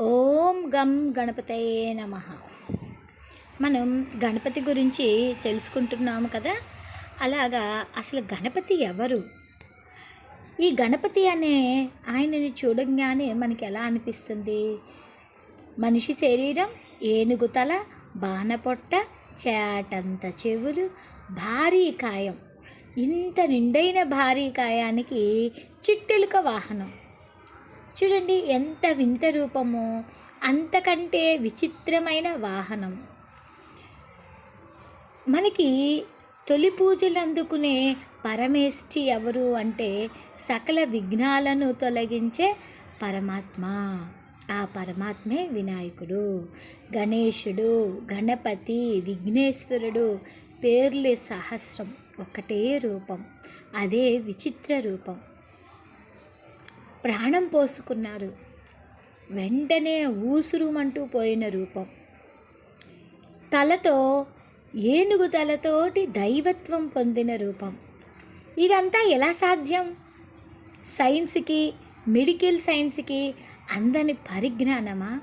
ఓం గం గణపతయే నమ. మనం గణపతి గురించి తెలుసుకుంటున్నాము కదా? అలాగా అసలు గణపతి ఎవరు? ఈ గణపతి అనే ఆయనని చూడంగానే మనకి ఎలా అనిపిస్తుంది? మనిషి శరీరం ఏనుగు తల బాణపొట్ట చేటంత చెవులు భారీ కాయం. ఇంత నిండైన భారీ కాయానికి చిట్టెలుక వాహనం. చూడండి ఎంత వింత రూపమో అంతకంటే విచిత్రమైన వాహనం. మనకి తొలి పూజలు అందుకునే పరమేష్ఠి ఎవరు అంటే సకల విఘ్నాలను తొలగించే పరమాత్మ. ఆ పరమాత్మే వినాయకుడు గణేశుడు గణపతి విఘ్నేశ్వరుడు పేర్లు సహస్రం ఒకటే రూపం అదే విచిత్ర రూపం. ప్రాణం పోసుకున్నారు. వెంటనే ఊసురుమంటూ పోయిన రూపం. తలతో ఏనుగు తలతోటి దైవత్వం పొందిన రూపం. ఇదంతా ఎలా సాధ్యం? సైన్స్కి మెడికల్ సైన్స్కి అందని పరిజ్ఞానమా?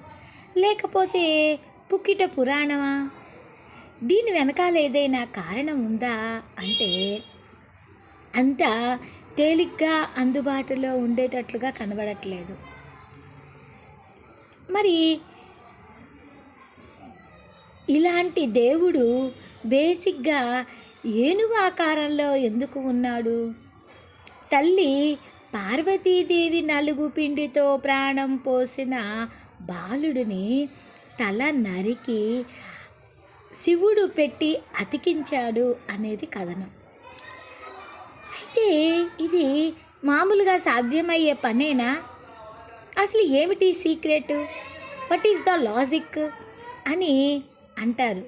లేకపోతే పుక్కిట పురాణమా? దీని వెనకాల ఏదైనా కారణం ఉందా అంటే అంతా తేలిగ్గా అందుబాటులో ఉండేటట్లుగా కనబడట్లేదు. మరి ఇలాంటి దేవుడు బేసిక్గా ఏనుగు ఆకారంలో ఎందుకు ఉన్నాడు? తల్లి పార్వతీదేవి నలుగు పిండితో ప్రాణం పోసిన బాలుడిని తల నరికి శివుడు పెట్టి అతికించాడు అనేది కథనం. అయితే ఇది మామూలుగా సాధ్యమయ్యే పనేనా? అసలు ఏమిటి secret? What is the logic అని అంటారు.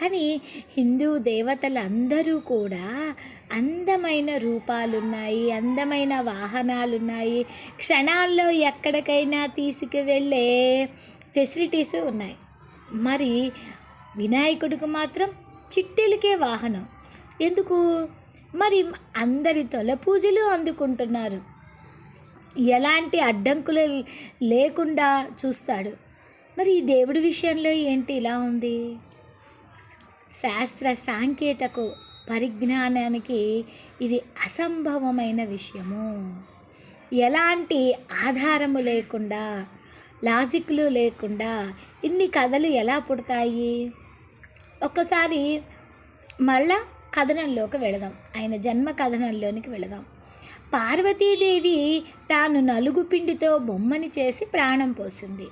కానీ హిందూ దేవతలందరూ కూడా అందమైన రూపాలున్నాయి అందమైన వాహనాలున్నాయి. క్షణాల్లో ఎక్కడికైనా తీసుకువెళ్ళే ఫెసిలిటీస్ ఉన్నాయి. మరి వినాయకుడికి మాత్రం చిట్టెలకే వాహనం. ఎందుకు? మరి అందరి తొల పూజలు అందుకుంటున్నారు. ఎలాంటి అడ్డంకులు లేకుండా చూస్తాడు. మరి ఈ దేవుడి విషయంలో ఏంటి ఇలా ఉంది? శాస్త్ర సాంకేతకు పరిజ్ఞానానికి ఇది అసంభవమైన విషయము. ఎలాంటి ఆధారము లేకుండా లాజిక్లు లేకుండా ఇన్ని కథలు ఎలా పుడతాయి? ఒక్కసారి మళ్ళా కథనంలోకి వెళదాం. ఆయన జన్మ కథనంలోనికి వెళదాం. పార్వతీదేవి తాను నలుగు పిండితో బొమ్మని చేసి ప్రాణం పోసింది.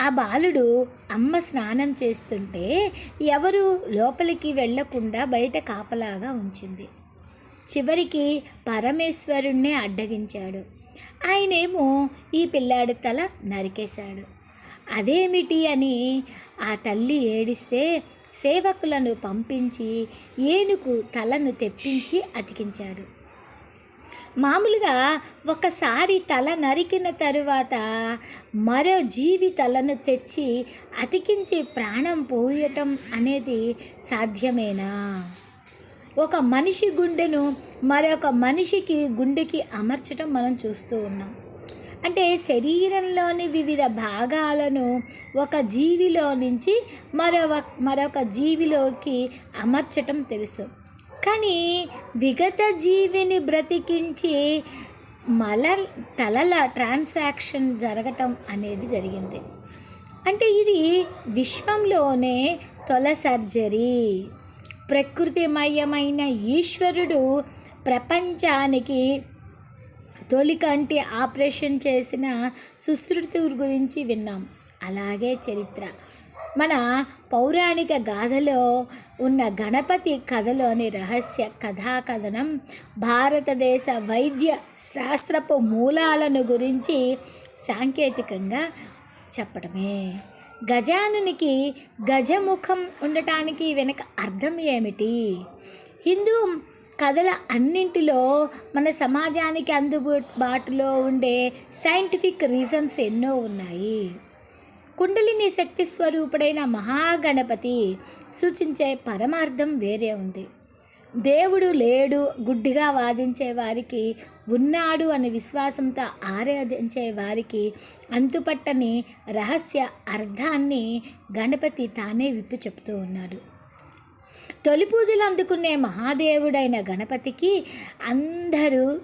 ఆ బాలుడు అమ్మ స్నానం చేస్తుంటే ఎవరు లోపలికి వెళ్ళకుండా బయట కాపలాగా ఉంచింది. చివరికి పరమేశ్వరుణ్ణే అడ్డగించాడు. ఆయనేమో ఈ పిల్లాడి తల నరికేశాడు. అదేమిటి అని ఆ తల్లి ఏడిస్తే సేవకులను పంపించి ఏనుగు తలను తెప్పించి అతికించాడు. మామూలుగా ఒకసారి తల నరికిన తరువాత మరో జీవి తలను తెచ్చి అతికించి ప్రాణం పోయటం అనేది సాధ్యమేనా? ఒక మనిషి గుండెను మరొక మనిషికి గుండెకి అమర్చడం మనం చూస్తూ ఉన్నాం. అంటే శరీరంలోని వివిధ భాగాలను ఒక జీవిలో నుంచి మరొక మరొక జీవిలోకి అమర్చటం తెలుసు. కానీ విగత జీవిని బ్రతికించి మల తలల ట్రాన్సాక్షన్ జరగటం అనేది జరిగింది. అంటే ఇది విశ్వంలోనే తొల సర్జరీ. ప్రకృతిమయమైన ఈశ్వరుడు ప్రపంచానికి తొలి కంటి ఆపరేషన్ చేసిన సుశ్రుతి గురించి విన్నాం. అలాగే చరిత్ర. మన పౌరాణిక గాథలో ఉన్న గణపతి కథలోని రహస్య కథాకథనం భారతదేశ వైద్య శాస్త్రపు మూలాలను గురించి సాంకేతికంగా చెప్పడమే. గజానునికి గజముఖం ఉండటానికి వెనక అర్థం ఏమిటి? హిందూ కథల అన్నింటిలో మన సమాజానికి అందుబాటులో ఉండే సైంటిఫిక్ రీజన్స్ ఎన్నో ఉన్నాయి. కుండలిని శక్తి స్వరూపుడైన మహాగణపతి సూచించే పరమార్థం వేరే ఉంది. దేవుడు లేడు గుడ్డిగా వాదించే వారికి ఉన్నాడు అనే విశ్వాసంతో ఆరాధించే వారికి అంతుపట్టని రహస్య అర్థాన్ని గణపతి తానే విప్పి చెప్తూ ఉన్నాడు. తొలి పూజలు అందుకునే మహాదేవుడైన గణపతికి అందరూ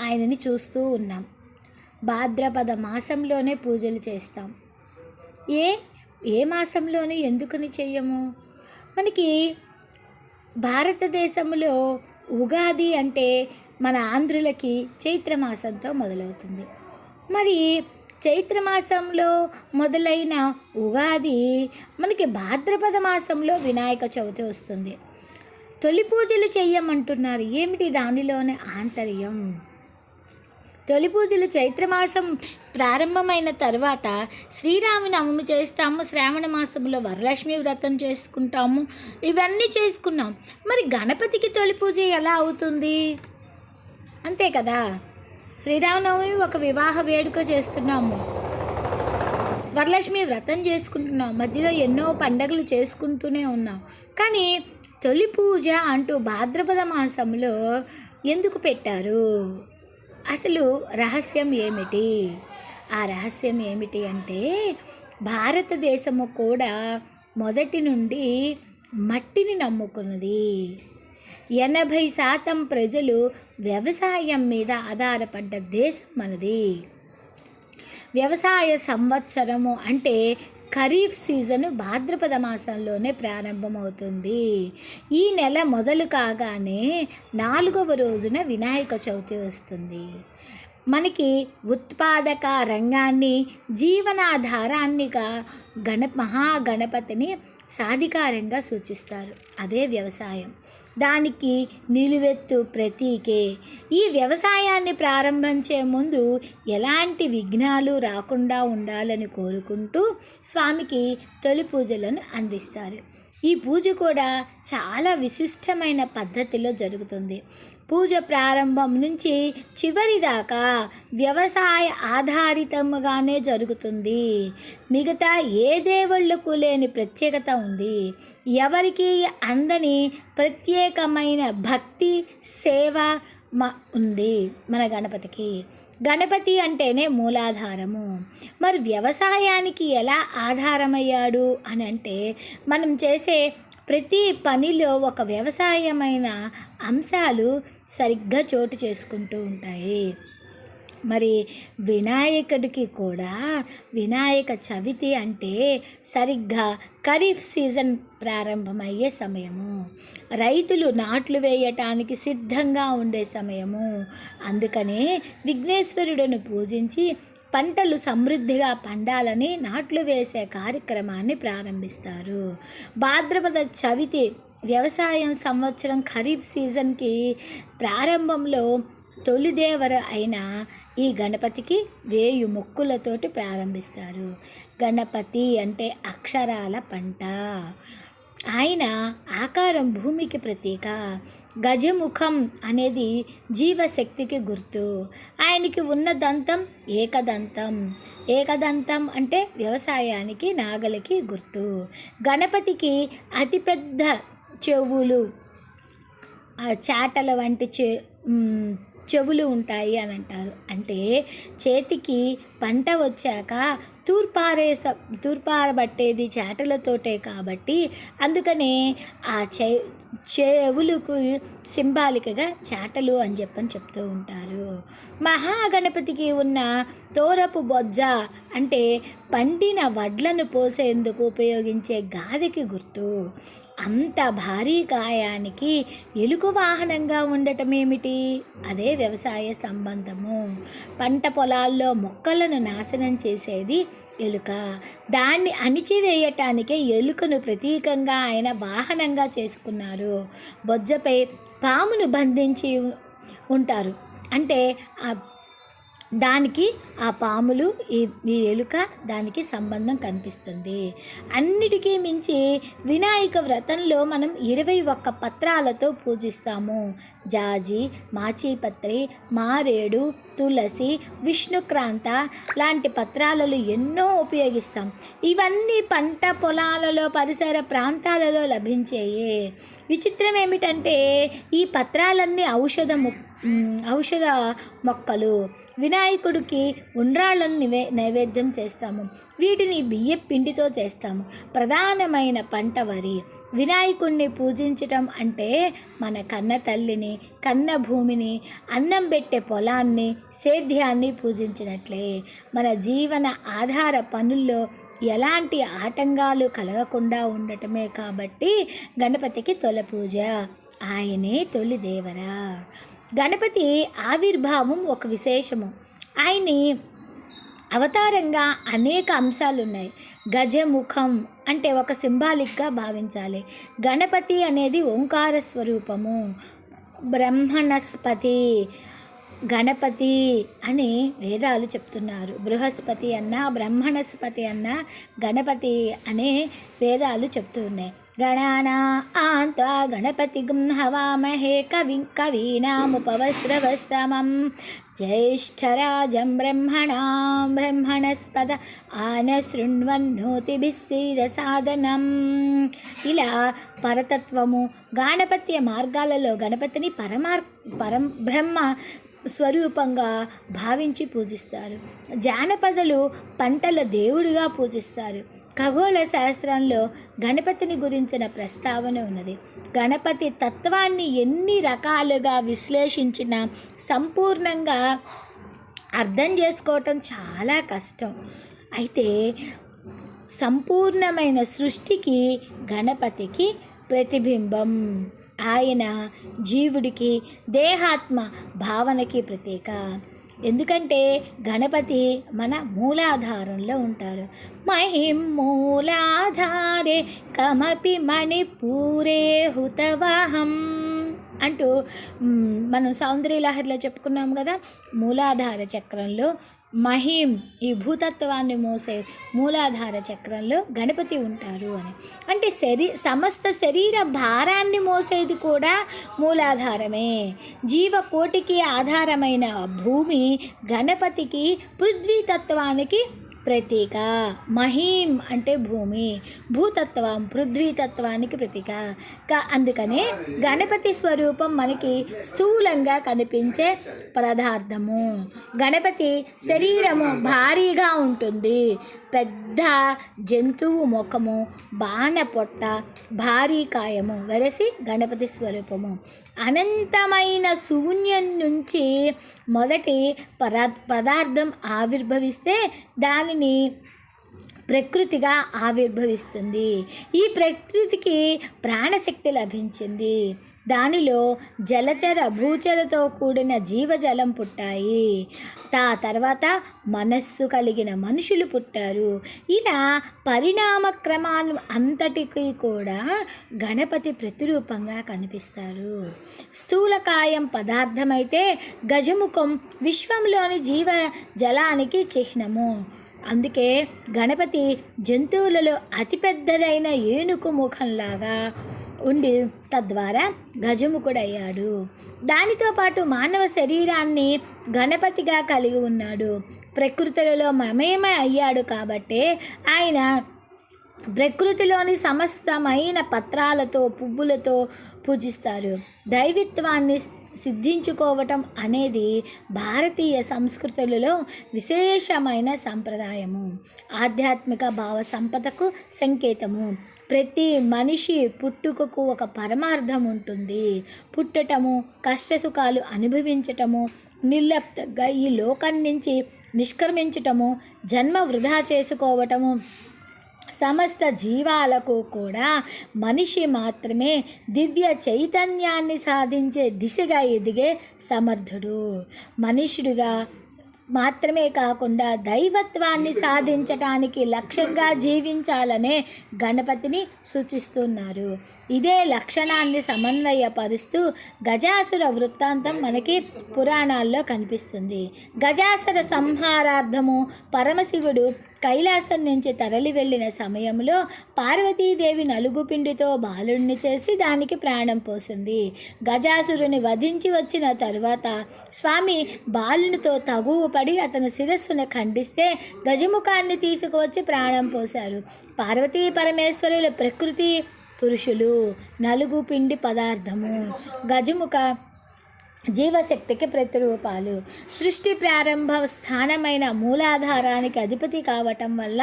ఆయనని చూస్తూ ఉన్నాం. భాద్రపద మాసంలోనే పూజలు చేస్తాం. ఏ ఏ మాసంలోనే ఎందుకని చెయ్యము? మనకి భారతదేశంలో ఉగాది అంటే మన ఆంధ్రులకి చైత్రమాసంతో మొదలవుతుంది. మరి చైత్రమాసంలో మొదలైన ఉగాది మనకి భాద్రపద మాసంలో వినాయక చవితి వస్తుంది. తొలి పూజలు చెయ్యమంటున్నారు ఏమిటి దానిలోనే ఆంతర్యం? తొలి పూజలు చైత్రమాసం ప్రారంభమైన తర్వాత శ్రీరామనవమి చేస్తాము శ్రావణ మాసంలో వరలక్ష్మి వ్రతం చేసుకుంటాము ఇవన్నీ చేసుకున్నాం. మరి గణపతికి తొలి పూజ ఎలా అవుతుంది? అంతే కదా? శ్రీరామనవమి ఒక వివాహ వేడుక చేస్తున్నాము. వరలక్ష్మి వ్రతం చేసుకుంటున్నాం. మధ్యలో ఎన్నో పండగలు చేసుకుంటూనే ఉన్నాం. కానీ తొలి పూజ అంటూ భాద్రపద మాసంలో ఎందుకు పెట్టారు? అసలు రహస్యం ఏమిటి? ఆ రహస్యం ఏమిటి అంటే భారతదేశము కూడా మొదటి నుండి మట్టిని నమ్ముకున్నది. ఎనభై శాతం ప్రజలు వ్యవసాయం మీద ఆధారపడ్డ దేశం మనది. వ్యవసాయ సంవత్సరము అంటే ఖరీఫ్ సీజన్ భాద్రపద మాసంలోనే ప్రారంభమవుతుంది. ఈ నెల మొదలు కాగానే నాలుగవ రోజున వినాయక చవితి వస్తుంది. మనకి ఉత్పాదక రంగాన్ని జీవనాధారాన్నిగా గణ మహాగణపతిని సాధికారంగా సూచిస్తారు. అదే వ్యవసాయం. దానికి నిలువెత్తు ప్రతీకే. ఈ వ్యవసాయాన్ని ప్రారంభించే ముందు ఎలాంటి విఘ్నాలు రాకుండా ఉండాలని కోరుకుంటూ స్వామికి తొలి పూజలను అందిస్తారు. ఈ పూజ కూడా చాలా విశిష్టమైన పద్ధతిలో జరుగుతుంది. పూజ ప్రారంభం నుంచి చివరి దాకా వ్యవసాయ ఆధారితంగానే జరుగుతుంది. మిగతా ఏ దేవుళ్ళకు లేని ప్రత్యేకత ఉంది. ఎవరికి అందని ప్రత్యేకమైన భక్తి సేవ మ ఉంది మన గణపతికి. గణపతి అంటేనే మూలాధారము. మరి వ్యవసాయానికి ఎలా ఆధారమయ్యాడు అని అంటే మనం చేసే ప్రతి పనిలో ఒక వ్యవసాయమైన అంశాలు సరిగ్గా చోటు చేసుకుంటూ ఉంటాయి. మరి వినాయకుడికి కూడా వినాయక చవితి అంటే సరిగ్గా ఖరీఫ్ సీజన్ ప్రారంభమయ్యే సమయము. రైతులు నాట్లు వేయటానికి సిద్ధంగా ఉండే సమయము. అందుకనే విఘ్నేశ్వరుడును పూజించి పంటలు సమృద్ధిగా పండాలని నాట్లు వేసే కార్యక్రమాన్ని ప్రారంభిస్తారు. భాద్రపద చవితి వ్యవసాయం సంవత్సరం ఖరీఫ్ సీజన్కి ప్రారంభంలో తొలిదేవర అయిన ఈ గణపతికి వేయు మొక్కులతోటి ప్రారంభిస్తారు. గణపతి అంటే అక్షరాల పంట. ఆయన ఆకారం భూమికి ప్రతీక గజముఖం అనేది జీవశక్తికి గుర్తు. ఆయనకి ఉన్న దంతం ఏకదంతం. ఏకదంతం అంటే వ్యవసాయానికి నాగలికి గుర్తు. గణపతికి అతిపెద్ద చెవులు చాటల వంటి చె చెవులు ఉంటాయి అని అంటారు. అంటే చేతికి పంట వచ్చాక తూర్పారే తూర్పారబట్టేది చేటలతోటే కాబట్టి అందుకనే ఆ చె చెవులకు సింబాలికగా చేటలు అని చెప్పని చెప్తూ ఉంటారు. మహాగణపతికి ఉన్న తోరపు బొజ్జ అంటే పండిన వడ్లను పోసేందుకు ఉపయోగించే గాదికి గుర్తు. అంత భారీ కాయానికి ఎలుక వాహనంగా ఉండటం ఏమిటి అదే వ్యవసాయ సంబంధము. పంట పొలాల్లో మొక్కలను నాశనం చేసేది ఎలుక. దాన్ని అణిచివేయటానికే ఎలుకను ప్రతీకంగా ఆయన వాహనంగా చేసుకున్నారు. బొజ్జపై పామును బంధించి ఉంటారు. అంటే ఆ దానికి ఆ పాములు ఈ ఈ ఎలుక దానికి సంబంధం కనిపిస్తుంది. అన్నిటికీ మించి వినాయక వ్రతంలో మనం ఇరవై ఒక్క పత్రాలతో పూజిస్తాము. జాజి మాచిపత్రి మారేడు తులసి విష్ణుక్రాంత లాంటి పత్రాలలో ఎన్నో ఉపయోగిస్తాం. ఇవన్నీ పంట పొలాలలో పరిసర ప్రాంతాలలో లభించేయే. విచిత్రం ఏమిటంటే ఈ పత్రాలన్నీ ఔషధము ఔషధ మొక్కలు. వినాయకుడికి ఉండ్రాళ్ళను నివే నైవేద్యం చేస్తాము. వీటిని బియ్య పిండితో చేస్తాము. ప్రధానమైన పంట వరి. వినాయకుడిని పూజించటం అంటే మన కన్న తల్లిని కన్న భూమిని అన్నం పెట్టే పొలాన్ని సేద్యాన్ని పూజించినట్లే. మన జీవన ఆధార పనుల్లో ఎలాంటి ఆటంకాలు కలగకుండా ఉండటమే కాబట్టి గణపతికి తొల పూజ. ఆయనే తొలి దేవరా. గణపతి ఆవిర్భావం ఒక విశేషము. ఆయన్ని అవతారంగా అనేక అంశాలు ఉన్నాయి గజముఖం అంటే ఒక సింబాలిక్గా భావించాలి. గణపతి అనేది ఓంకార స్వరూపము. బ్రహ్మణస్పతి గణపతి అని వేదాలు చెప్తున్నారు. బృహస్పతి అన్న బ్రహ్మణస్పతి అన్న గణపతి అనే వేదాలు చెప్తున్నాయి ఉన్నాయి గణానా ఆంత గణపతి హవామహే కవి కవీనాముపవస్రవస్తమం. జ్యేష్ఠరాజం బ్రహ్మణా బ్రహ్మణస్పద ఆన శృణ్వన్నోతిభిస్సీద సాధనం ఇలా పరతత్వము గాణపత్య మార్గాలలో గణపతిని పరమార్ పరం బ్రహ్మ స్వరూపంగా భావించి పూజిస్తారు. జానపదలు పంటల దేవుడిగా పూజిస్తారు. ఖగోళ శాస్త్రంలో గణపతిని గురించిన ప్రస్తావన ఉన్నది. గణపతి తత్వాన్ని ఎన్ని రకాలుగా విశ్లేషించినా సంపూర్ణంగా అర్థం చేసుకోవటం చాలా కష్టం. అయితే సంపూర్ణమైన సృష్టికి గణపతికి ప్రతిబింబం. ఆయన జీవుడికి దేహాత్మ భావనకి ప్రతీక. ఎందుకంటే గణపతి మన మూలాధారంలో ఉంటారు. మహిం మూలాధారే కమపి మణిపూరే హుతవాహం అంటూ మనం సౌందర్యలహరిలో చెప్పుకున్నాం కదా మూలాధార చక్రంలో మహిం ఈ భూతత్వాన్ని మోసే మూలాధార చక్రంలో గణపతి ఉంటారు అని. అంటే శరీ సమస్త శరీర భారాన్ని మోసేది కూడా మూలాధారమే. జీవకోటికి ఆధారమైన భూమి గణపతికి పృథ్వీతత్వానికి ప్రతీక. మహీం అంటే భూమి. భూతత్వం పృథ్వీతత్వానికి ప్రతీక. క- అందుకనే గణపతి స్వరూపం మనకి స్థూలంగా కనిపించే పదార్థము. గణపతి శరీరము భారీగా ఉంటుంది. పెద్ద జంతువు ముఖము బాణ పొట్ట భారీ కాయము వెలసి గణపతి స్వరూపము. అనంతమైన శూన్యం నుంచి మొదటి పదార్థం ఆవిర్భవిస్తే దానిని ప్రకృతిగా ఆవిర్భవిస్తుంది. ఈ ప్రకృతికి ప్రాణశక్తి లభించింది. దానిలో జలచర భూచరతో కూడిన జీవజలం పుట్టాయి. తా తర్వాత మనస్సు కలిగిన మనుషులు పుట్టారు. ఇలా పరిణామ క్రమాలు అంతటికి కూడా గణపతి ప్రతిరూపంగా కనిపిస్తారు. స్థూలకాయం పదార్థమైతే గజముఖం విశ్వంలోని జీవ జలానికి చిహ్నము. అందుకే గణపతి జంతువులలో అతిపెద్దదైన ఏనుగు ముఖంలాగా ఉండి తద్వారా గజముఖుడయ్యాడు. దానితో పాటు మానవ శరీరాన్ని గణపతిగా కలిగి ఉన్నాడు. ప్రకృతులలో మమేమ అయ్యాడు కాబట్టే ఆయన ప్రకృతిలోని సమస్తమైన పత్రాలతో పువ్వులతో పూజిస్తారు. దైవిత్వాన్ని సిద్ధించుకోవటం అనేది భారతీయ సంస్కృతులలో విశేషమైన సంప్రదాయము. ఆధ్యాత్మిక భావ సంపదకు సంకేతము. ప్రతి మనిషి పుట్టుకకు ఒక పరమార్థం ఉంటుంది. పుట్టటము కష్టసుఖాలు అనుభవించటము నిర్లప్తగా ఈ లోకం నుంచి నిష్క్రమించటము జన్మ వృధా చేసుకోవటము సమస్త జీవాలకు కూడా మనిషి మాత్రమే దివ్య చైతన్యాన్ని సాధించే దిశగా ఎదిగే సమర్థుడు. మనుషుడిగా మాత్రమే కాకుండా దైవత్వాన్ని సాధించటానికి లక్ష్యంగా జీవించాలనే గణపతిని సూచిస్తున్నారు. ఇదే లక్షణాన్ని సమన్వయపరుస్తూ గజాసుర వృత్తాంతం మనకి పురాణాల్లో కనిపిస్తుంది. గజాసుర సంహారార్థము పరమశివుడు కైలాసం నుంచి తరలి వెళ్ళిన సమయంలో పార్వతీదేవి నలుగు పిండితో బాలుడిని చేసి దానికి ప్రాణం పోసింది. గజాసురుని వధించి వచ్చిన తరువాత స్వామి బాలునితో తగువు పడి అతని శిరస్సును ఖండిస్తే గజముఖాన్ని తీసుకువచ్చి ప్రాణం పోశారు. పార్వతీ పరమేశ్వరుల ప్రకృతి పురుషులు. నలుగు పిండి పదార్థము. గజముఖ జీవశక్తికి ప్రతిరూపాలు. సృష్టి ప్రారంభ స్థానమైన మూలాధారానికి అధిపతి కావటం వల్ల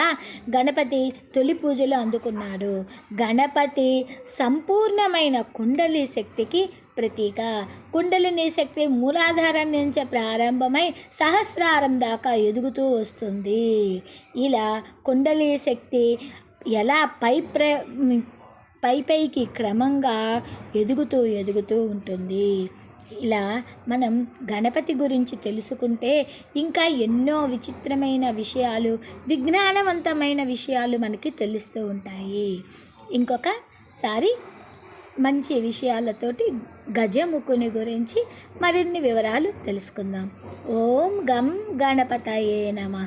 గణపతి తొలి పూజలు అందుకున్నాడు. గణపతి సంపూర్ణమైన కుండలి శక్తికి ప్రతీక. కుండలిని శక్తి మూలాధారం నుంచి ప్రారంభమై సహస్రారం దాకా ఎదుగుతూ వస్తుంది. ఇలా కుండలి శక్తి ఎలా పై ప్ర పై పైకి క్రమంగా ఎదుగుతూ ఎదుగుతూ ఉంటుంది. ఇలా మనం గణపతి గురించి తెలుసుకుంటే ఇంకా ఎన్నో విచిత్రమైన విషయాలు విజ్ఞానవంతమైన విషయాలు మనకి తెలుస్తూ ఉంటాయి. ఇంకొకసారి మంచి విషయాలతోటి గజముఖుని గురించి మరిన్ని వివరాలు తెలుసుకుందాం. ఓం గం గణపతయే నమ.